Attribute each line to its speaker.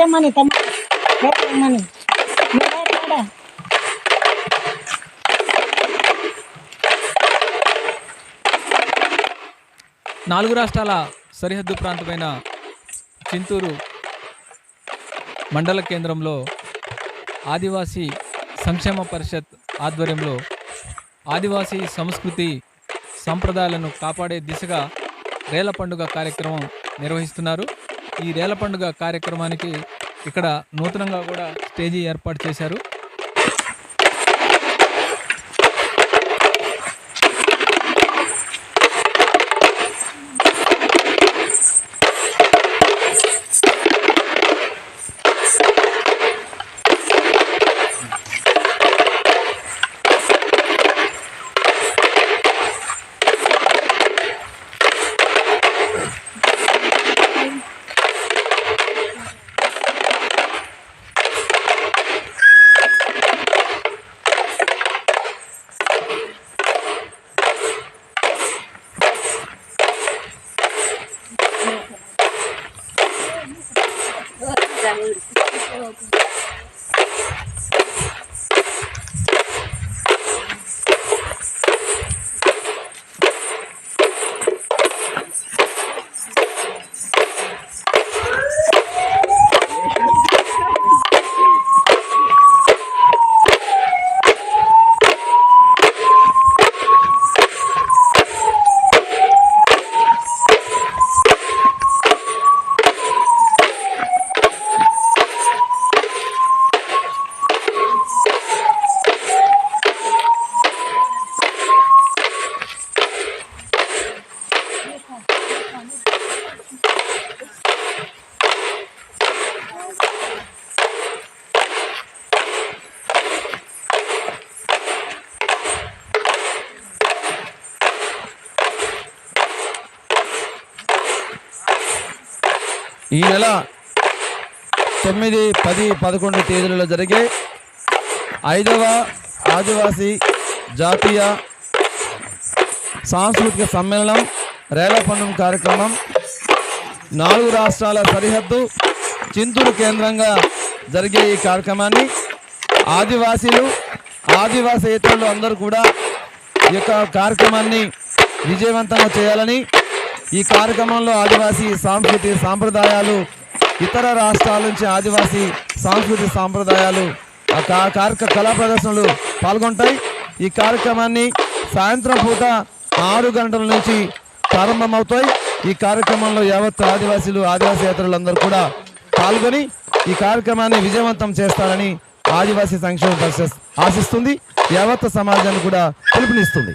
Speaker 1: రమ్మని తమ్ముడు. రమ్మని.
Speaker 2: నాలుగు రాష్ట్రాల సరిహద్దు ప్రాంతమైన చింతూరు మండల కేంద్రంలో ఆదివాసీ సంక్షేమ పరిషత్ ఆధ్వర్యంలో ఆదివాసీ సంస్కృతి సంప్రదాయాలను కాపాడే దిశగా రేల పండుగ కార్యక్రమం నిర్వహిస్తున్నారు. ఈ రేల పండుగ కార్యక్రమానికి ఇక్కడ నూతనంగా కూడా స్టేజీ ఏర్పాటు చేశారు.
Speaker 3: ఈ నెల తొమ్మిది పది పదకొండు తేదీలలో జరిగే ఐదవ ఆదివాసీ జాతీయ సాంస్కృతిక సమ్మేళనం రేలపండం కార్యక్రమం నాలుగు రాష్ట్రాల సరిహద్దు చింతూరు కేంద్రంగా జరిగే ఈ కార్యక్రమాన్ని ఆదివాసీలు ఆదివాసేతరులు అందరూ కూడా ఈ యొక్క కార్యక్రమాన్ని విజయవంతంగా చేయాలని ఈ కార్యక్రమంలో ఆదివాసీ సాంస్కృతిక సాంప్రదాయాలు ఇతర రాష్ట్రాల నుంచి ఆదివాసీ సాంస్కృతిక సాంప్రదాయాలు కా- కార్యక్ర కళా ప్రదర్శనలు పాల్గొంటాయి. ఈ కార్యక్రమాన్ని సాయంత్రం పూట ఆరు గంటల నుంచి ప్రారంభమవుతాయి. ఈ కార్యక్రమంలో యావత్ ఆదివాసీలు ఆదివాసీయేతరులందరూ కూడా పాల్గొని ఈ కార్యక్రమాన్ని విజయవంతం చేస్తారని ఆదివాసీ సంక్షేమ పరిషత్ ఆశిస్తుంది. యావత్ సమాజాన్ని కూడా పిలుపునిస్తుంది.